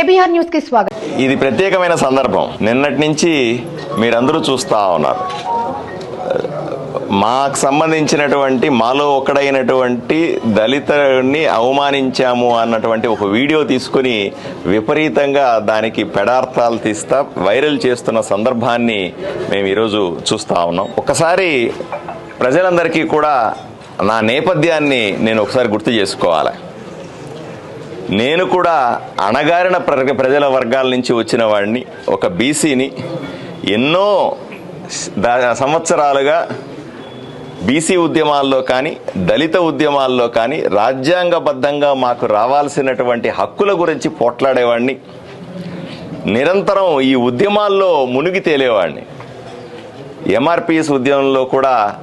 KBR న్యూస్కి స్వాగతం. ఇది ప్రత్యేకమైన సందర్భం. నిన్నటి నుంచి మీరందరూ చూస్తూ ఉన్నారు. మాకు సంబంధించినటువంటి మాలో ఒక్కడైనటువంటి దళితుడిని అవమానించాము అన్నటువంటి ఒక వీడియో తీసుకుని విపరీతంగా దానికి పెడార్థాలు తీస్తా వైరల్ చేస్తున్న సందర్భాన్ని మేము ఈరోజు చూస్తూ ఉన్నాం. ఒకసారి ప్రజలందరికీ కూడా నా నేపథ్యాన్ని నేను ఒకసారి గుర్తు చేసుకోవాలి. నేను కూడా అణగారిన ప్ర- ప్రజల వర్గాల నుంచి వచ్చిన వాడిని ఒక బీసీని ఎన్నో సంవత్సరాలుగా బీసీ ఉద్యమాల్లో కానీ దళిత ఉద్యమాల్లో కానీ రాజ్యాంగబద్ధంగా మాకు రావాల్సినటువంటి హక్కుల గురించి పోట్లాడేవాడిని. నిరంతరం ఈ ఉద్యమాల్లో మునిగి తేలేవాడిని. ఎంఆర్పిఎస్ ఉద్యమంలో కూడా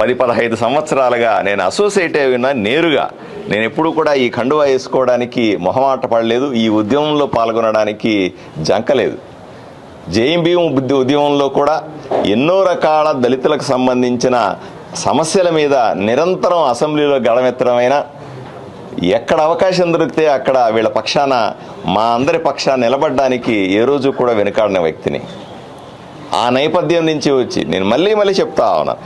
పది పదహైదు సంవత్సరాలుగా నేను అసోసియేట్ అయినా నేరుగా నేను ఎప్పుడు కూడా ఈ కండువా వేసుకోవడానికి మొహమాట పడలేదు ఈ ఉద్యమంలో పాల్గొనడానికి జంకలేదు జేఎంబీఎం ఉద్యమంలో కూడా ఎన్నో రకాల దళితులకు సంబంధించిన సమస్యల మీద నిరంతరం అసెంబ్లీలో గడమెత్తడమైన ఎక్కడ అవకాశం దొరికితే అక్కడ వీళ్ళ పక్షాన మా అందరి పక్షాన నిలబడడానికి ఏ రోజు కూడా వెనుకాడిన వ్యక్తిని. ఆ నేపథ్యం నుంచి వచ్చి నేను మళ్ళీ మళ్ళీ చెప్తా ఉన్నా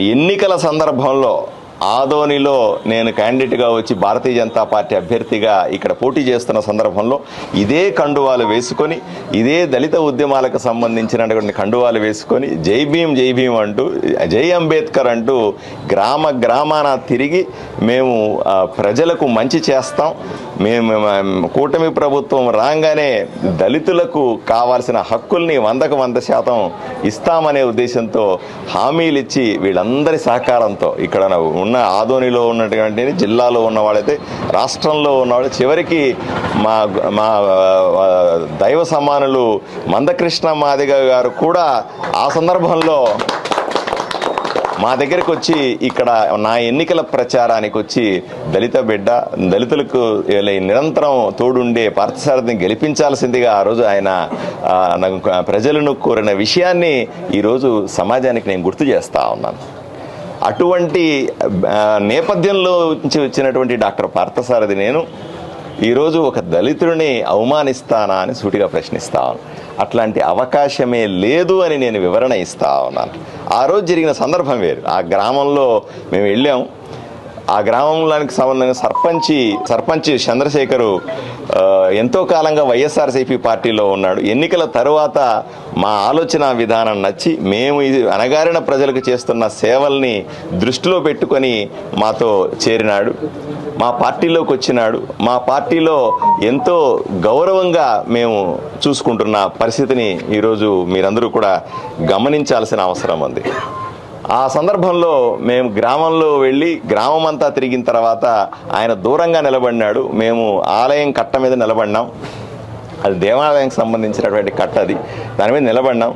ఎన్నికల సందర్భంలో ఆదోనిలో నేను క్యాండిడేట్గా వచ్చి భారతీయ జనతా పార్టీ అభ్యర్థిగా ఇక్కడ పోటీ చేస్తున్న సందర్భంలో ఇదే కండువాలు వేసుకొని ఇదే దళిత ఉద్యమాలకు సంబంధించినటువంటి కండువాలు వేసుకొని జై భీం జై భీం అంటూ జై అంబేద్కర్ అంటూ గ్రామ గ్రామాన తిరిగి మేము ప్రజలకు మంచి చేస్తాం. మేము కూటమి ప్రభుత్వం రాగానే దళితులకు కావాల్సిన హక్కుల్ని వందకు వంద శాతం ఇస్తామనే ఉద్దేశంతో హామీలు ఇచ్చి వీళ్ళందరి సహకారంతో ఇక్కడ ఉన్న ఆదోనిలో ఉన్నటువంటి జిల్లాలో ఉన్న వాళ్ళైతే రాష్ట్రంలో ఉన్నవాళ్ళు చివరికి మా మా దైవ సమానులు మందకృష్ణ మాదిగ గారు కూడా ఆ సందర్భంలో మా దగ్గరకు వచ్చి ఇక్కడ నా ఎన్నికల ప్రచారానికి వచ్చి దళిత బిడ్డ దళితులకు నిరంతరం తోడుండే పార్థసారథిని గెలిపించాల్సిందిగా ఆ రోజు ఆయన ప్రజలను కోరిన విషయాన్ని ఈరోజు సమాజానికి నేను గుర్తు చేస్తా ఉన్నాను. అటువంటి నేపథ్యంలో నుంచి వచ్చినటువంటి డాక్టర్ పార్థసారథి నేను ఈరోజు ఒక దళితుడిని అవమానిస్తానా అని సూటిగా ప్రశ్నిస్తా అట్లాంటి అవకాశమే లేదు అని నేను వివరణ ఇస్తా ఉన్నాను. ఆ రోజు జరిగిన సందర్భం వేరు. ఆ గ్రామంలో మేము వెళ్ళాం. ఆ గ్రామంలోనికి సంబంధించిన సర్పంచి సర్పంచ్ చంద్రశేఖరు ఎంతో కాలంగా వైఎస్ఆర్సీపీ పార్టీలో ఉన్నాడు. ఎన్నికల తరువాత మా ఆలోచన విధానం నచ్చి మేము ఇది అణగారిన ప్రజలకు చేస్తున్న సేవల్ని దృష్టిలో పెట్టుకొని మాతో చేరినాడు. మా పార్టీలోకి వచ్చినాడు. మా పార్టీలో ఎంతో గౌరవంగా మేము చూసుకుంటున్న పరిస్థితిని ఈరోజు మీరందరూ కూడా గమనించాల్సిన అవసరం ఉంది. ఆ సందర్భంలో మేము గ్రామంలో వెళ్ళి గ్రామం అంతా తిరిగిన తర్వాత ఆయన దూరంగా నిలబడినాడు. మేము ఆలయం కట్ట మీద నిలబడినాం. అది దేవాలయానికి సంబంధించినటువంటి కట్ట అది. దాని మీద నిలబడినాం.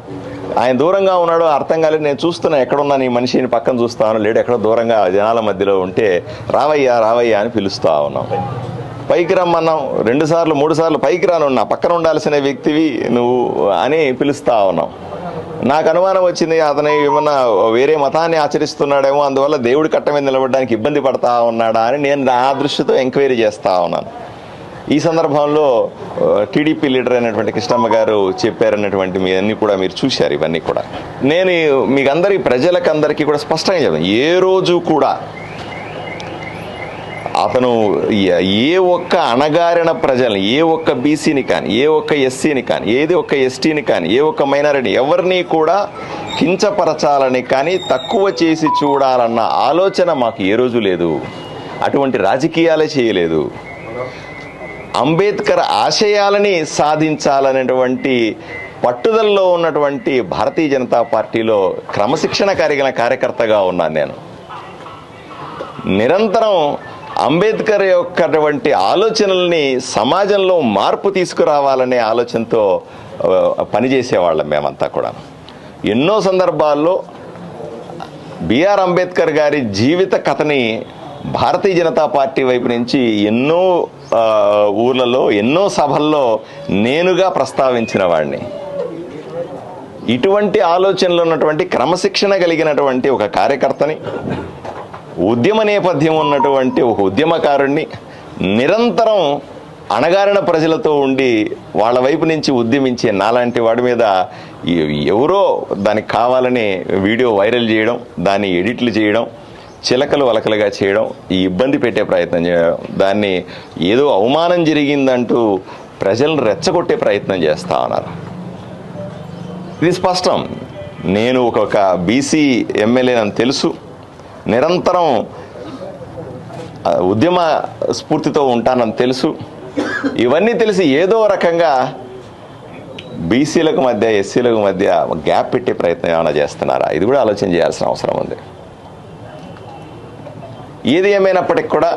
ఆయన దూరంగా ఉన్నాడో అర్థం కాలేదు. నేను చూస్తున్నా ఎక్కడున్నాను ఈ మనిషిని పక్కన చూస్తాను. లేడు ఎక్కడో దూరంగా జనాల మధ్యలో ఉంటే రావయ్యా రావయ్యా అని పిలుస్తూ ఉన్నాం. పైకి రమ్మన్నాం. రెండు సార్లు మూడు సార్లు పైకి రాను పక్కన ఉండాల్సిన వ్యక్తివి నువ్వు అని పిలుస్తా ఉన్నాం. నాకు అనుమానం వచ్చింది అతను ఏమన్నా వేరే మతాన్ని ఆచరిస్తున్నాడేమో అందువల్ల దేవుడి కట్ట మీద నిలబడడానికి ఇబ్బంది పడతా ఉన్నాడా అని నేను నా దృష్టితో ఎంక్వైరీ చేస్తా ఉన్నాను. ఈ సందర్భంలో టీడీపీ లీడర్ అయినటువంటి కృష్ణమ్మ గారు చెప్పారనేటువంటి మీ అన్ని కూడా మీరు చూశారు ఇవన్నీ కూడా. నేను మీకు అందరి ప్రజలకందరికీ కూడా స్పష్టంగా చెప్తాను. ఏ రోజు కూడా అతను ఏ- ఏ ఒక్క అణగారిన ప్రజల్ని ఏ ఒక్క బీసీని కానీ ఏ ఒక్క ఎస్సీని కానీ ఏది ఒక్క ఎస్టీని కానీ ఏ ఒక్క మైనారిటీ ఎవరిని కూడా కించపరచాలని కానీ తక్కువ చేసి చూడాలన్న ఆలోచన మాకు ఏ రోజు లేదు. అటువంటి రాజకీయాలే చేయలేదు. అంబేద్కర్ ఆశయాలని సాధించాలనేటువంటి పట్టుదలలో ఉన్నటువంటి భారతీయ జనతా పార్టీలో క్రమశిక్షణ కలిగిన కార్యకర్తగా ఉన్నాను నేను. నిరంతరం అంబేద్కర్ యొక్కటువంటి ఆలోచనల్ని సమాజంలో మార్పు తీసుకురావాలనే ఆలోచనతో పనిచేసేవాళ్ళం మేమంతా కూడా ఎన్నో సందర్భాల్లో బిఆర్ అంబేద్కర్ గారి జీవిత కథని భారతీయ జనతా పార్టీ వైపు నుంచి ఎన్నో ఊర్లలో ఎన్నో సభల్లో నేనుగా ప్రస్తావించిన వాడిని ఇటువంటి ఆలోచనలు ఉన్నటువంటి క్రమశిక్షణ కలిగినటువంటి ఒక కార్యకర్తని ఉద్యమ నేపథ్యం ఉన్నటువంటి ఒక ఉద్యమకారుణ్ణి నిరంతరం అణగారిన ప్రజలతో ఉండి వాళ్ళ వైపు నుంచి ఉద్యమించే నాలాంటి వాడి మీద ఎవరో దానికి కావాలని వీడియో వైరల్ చేయడం దాన్ని ఎడిట్లు చేయడం చిలకలు వలకలుగా చేయడం ఈ ఇబ్బంది పెట్టే ప్రయత్నం చేయడం దాన్ని ఏదో అవమానం జరిగిందంటూ ప్రజలను రెచ్చగొట్టే ప్రయత్నం చేస్తా ఉన్నారు. ఇది స్పష్టం. నేను ఒక బీసీ ఎమ్మెల్యేనని తెలుసు. నిరంతరం ఉద్యమ స్ఫూర్తితో ఉంటానని తెలుసు. ఇవన్నీ తెలిసి ఏదో రకంగా బీసీలకు మధ్య ఎస్సీలకు మధ్య గ్యాప్ పెట్టే ప్రయత్నం ఏమైనా చేస్తున్నారా? ఇది కూడా ఆలోచన చేయాల్సిన అవసరం ఉంది. ఏది ఏమైనప్పటికి కూడా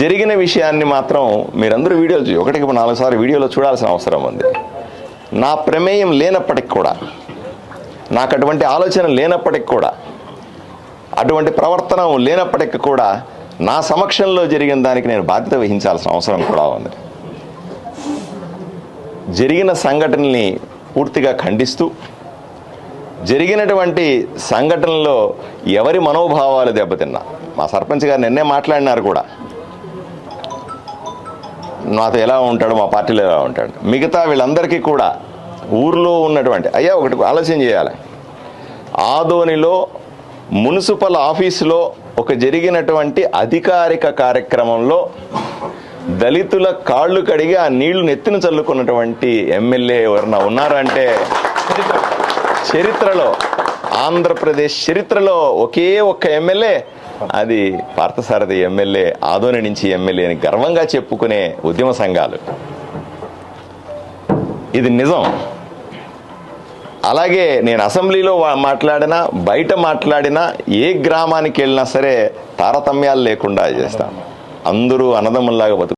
జరిగిన విషయాన్ని మాత్రం మీరందరూ వీడియోలు చూ ఒకటికి నాలుగు సార్లు వీడియోలో చూడాల్సిన అవసరం ఉంది. నా ప్రమేయం లేనప్పటికి కూడా నాకు అటువంటి ఆలోచన లేనప్పటికి కూడా అటువంటి ప్రవర్తన లేనప్పటికి కూడా నా సమక్షంలో జరిగిన దానికి నేను బాధ్యత వహించాల్సిన అవసరం కూడా ఉంది. జరిగిన సంఘటనల్ని పూర్తిగా ఖండిస్తూ జరిగినటువంటి సంఘటనలో ఎవరి మనోభావాలు దెబ్బతిన్నా? మా సర్పంచ్ గారు నిన్నే మాట్లాడినారు కూడా. నాతో ఎలా ఉంటాడు? మా పార్టీలో ఎలా ఉంటాడు? మిగతా వీళ్ళందరికీ కూడా ఊర్లో ఉన్నటువంటి అయ్యా ఒకటి ఆలోచన చేయాలి. ఆదోనిలో మున్సిపల్ ఆఫీసులో ఒక జరిగినటువంటి అధికారిక కార్యక్రమంలో దళితుల కాళ్ళు కడిగి ఆ నీళ్ళు నెత్తిన చల్లుకున్నటువంటి ఎమ్మెల్యే ఎవరన్నా ఉన్నారంటే చరిత్రలో ఆంధ్రప్రదేశ్ చరిత్రలో ఒకే ఒక్క ఎమ్మెల్యే అది పార్థసారథి ఎమ్మెల్యే ఆదోని నుంచి ఎమ్మెల్యే అని గర్వంగా చెప్పుకునే ఉద్యమ సంఘాలు. ఇది నిజం. అలాగే నేను అసెంబ్లీలో మాట్లాడినా బయట మాట్లాడినా ఏ గ్రామానికి వెళ్ళినా సరే తారతమ్యాలు లేకుండా చేస్తాను అందరూ అన్నదమ్ముల్లాగా బతుకు